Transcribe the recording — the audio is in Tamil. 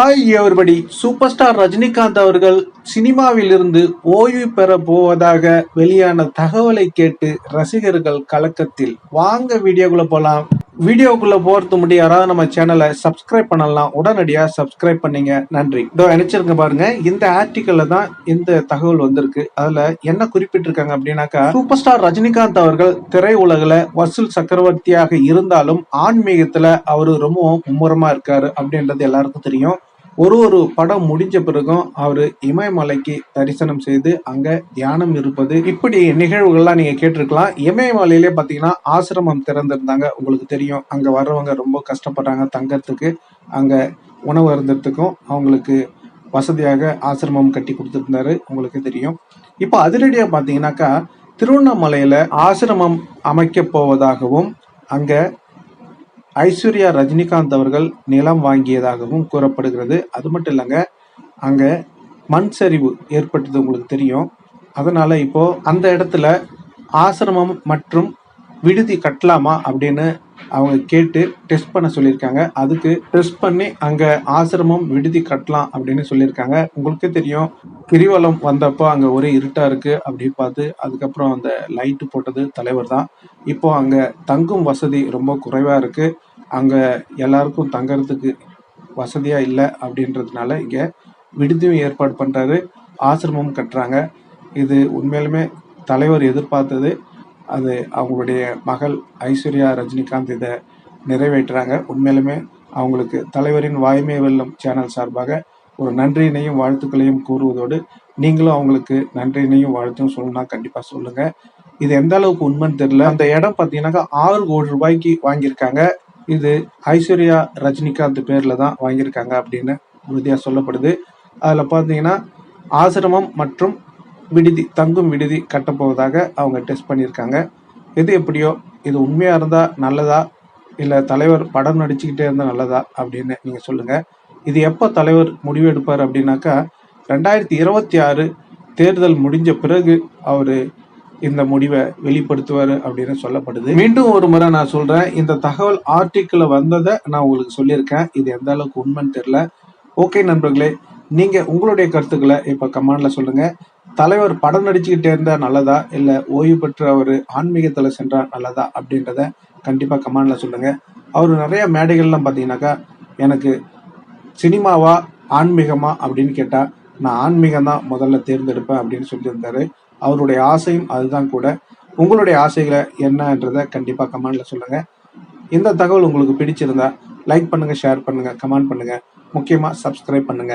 Hi everybody super star Rajinikanth அவர்கள் சினிமாவிலிருந்து ஓய்வு பெற போவதாக வெளியான தகவலை கேட்டு ரசிகர்கள் கலக்கத்தில். வாங்க வீடியோக்குள்ள போலாம். வீடியோக்குள்ள போறது முடி யாராவது நம்ம சேனலை சப்ஸ்கிரைப் பண்ணலாம். உடனடியா சப்ஸ்கிரைப் பண்ணீங்க. நன்றி. இதோ நினைச்சிருங்க பாருங்க. இந்த ஆர்டிக்கல்ல தான் இந்த தகவல் வந்திருக்கு. அதுல என்ன குறிப்பிட்டிருக்காங்க அப்படின்னாக்கா சூப்பர் ஸ்டார் ரஜினிகாந்த் அவர்கள் திரையுலகில் வசூல் சக்கரவர்த்தியாக இருந்தாலும் ஆன்மீகத்துல அவரு ரொம்பவும் மும்முரமா இருக்காரு அப்படின்றது எல்லாருக்கும் தெரியும். ஒரு ஒரு படம் முடிஞ்ச பிறகும் அவரு இமயமலைக்கு தரிசனம் செய்து அங்க தியானம் இருப்பது. இப்படி நிகழ்வுகள்லாம் நீங்க கேட்டிருக்கலாம். இமயமலையிலே பாத்தீங்கன்னா ஆசிரமம் திறந்திருந்தாங்க. உங்களுக்கு தெரியும். அங்க வர்றவங்க ரொம்ப கஷ்டப்படுறாங்க தங்கறதுக்கு. அங்க உணவு இருந்ததுக்கும் அவங்களுக்கு வசதியாக ஆசிரமம் கட்டி கொடுத்துருந்தாரு. உங்களுக்கு தெரியும். இப்போ அதிரடியா பாத்தீங்கன்னாக்கா திருவண்ணாமலையில ஆசிரமம் அமைக்க போவதாகவும் அங்க ஐஸ்வர்யா ரஜினிகாந்த் அவர்கள் நிலம் வாங்கியதாகவும் கூறப்படுகிறது. அது மட்டும் இல்லைங்க அங்கே மண் சரிவு ஏற்பட்டது உங்களுக்கு தெரியும். அதனால் இப்போ அந்த இடத்துல ஆசிரமம் மற்றும் விடுதி கட்டலாமா அப்படின்னு அவங்க கேட்டு டெஸ்ட் பண்ண சொல்லியிருக்காங்க. அதுக்கு டெஸ்ட் பண்ணி அங்கே ஆசிரமம் விடுதி கட்டலாம் அப்படின்னு சொல்லியிருக்காங்க. உங்களுக்கே தெரியும் கிரிவலம் வந்தப்போ அங்கே ஒரே இருட்டாக இருக்குது அப்படின்னு பார்த்து அதுக்கப்புறம் அந்த லைட்டு போட்டது தலைவர் தான் இப்போ அங்கே தங்கும் வசதி ரொம்ப குறைவாக இருக்குது அங்கே எல்லாருக்கும் தங்கறதுக்கு வசதியாக இல்லை அப்படின்றதுனால இங்கே விடுதியும் ஏற்பாடு பண்ணுறாரு ஆசிரமம் கட்டுறாங்க. இது உண்மையிலுமே தலைவர் எதிர்பார்த்தது. அது அவங்களுடைய மகள் ஐஸ்வர்யா ரஜினிகாந்த் இதை நிறைவேற்றுறாங்க. உண்மையிலுமே அவங்களுக்கு தலைவரின் வாய்மை வெல்லும் சேனல் சார்பாக ஒரு நன்றியினையும் வாழ்த்துக்களையும் கூறுவதோடு நீங்களும் அவங்களுக்கு நன்றியினையும் வாழ்த்தும் சொல்லணும்னா கண்டிப்பாக சொல்லுங்க. இது எந்த அளவுக்கு உண்மைன்னு தெரியல. அந்த இடம் பார்த்தீங்கன்னாக்கா ஆறு கோடி ரூபாய்க்கு வாங்கியிருக்காங்க. இது ஐஸ்வர்யா ரஜினிகாந்த் பேரில் தான் வாங்கியிருக்காங்க அப்படின்னு உறுதியாக சொல்லப்படுது. அதில் பார்த்தீங்கன்னா ஆசிரமம் மற்றும் விடுதி தங்கும் விடுதி கட்டப்போவதாக அவங்க டெஸ்ட் பண்ணியிருக்காங்க. எது எப்படியோ இது உண்மையாக இருந்தால் நல்லதா இல்லை தலைவர் படம் நடிச்சுக்கிட்டே இருந்தால் நல்லதா அப்படின்னு நீங்கள் சொல்லுங்கள் இது எப்போ தலைவர் முடிவு எடுப்பார் அப்படின்னாக்கா ரெண்டாயிரத்தி இருபத்தி ஆறு தேர்தல் முடிஞ்ச பிறகு அவர் இந்த முடிவை வெளிப்படுத்துவார் அப்படின்னு சொல்லப்படுது. மீண்டும் ஒரு முறை நான் சொல்கிறேன் இந்த தகவல் ஆர்டிக்கிள் வந்ததை நான் உங்களுக்கு சொல்லியிருக்கேன். இது எந்த அளவுக்கு உண்மைன்னு தெரியல. ஓகே நண்பர்களே நீங்கள் உங்களுடைய கருத்துக்களை இப்போ கமாண்டில் சொல்லுங்கள் தலைவர் படம் நடிச்சுக்கிட்டே இருந்தா நல்லதா? இல்ல ஓய்வு பெற்று அவர் ஆன்மீகத்துல சென்றா நல்லதா? அப்படின்றத கண்டிப்பா கமெண்ட்ல சொல்லுங்க. அவர் நிறைய மேடைகள்லாம் பாத்தீங்கன்னாக்கா எனக்கு சினிமாவா ஆன்மீகமா அப்படின்னு கேட்டா நான் ஆன்மீகம் தான் முதல்ல தேர்ந்தெடுப்பேன் அப்படின்னு சொல்லியிருந்தாரு. அவருடைய ஆசையும் அதுதான் கூட. உங்களுடைய ஆசைகளை என்னன்றதை கண்டிப்பா கமெண்ட்ல சொல்லுங்க. இந்த தகவல் உங்களுக்கு பிடிச்சிருந்தா லைக் பண்ணுங்க ஷேர் பண்ணுங்க கமெண்ட் பண்ணுங்க. முக்கியமா சப்ஸ்கிரைப் பண்ணுங்க.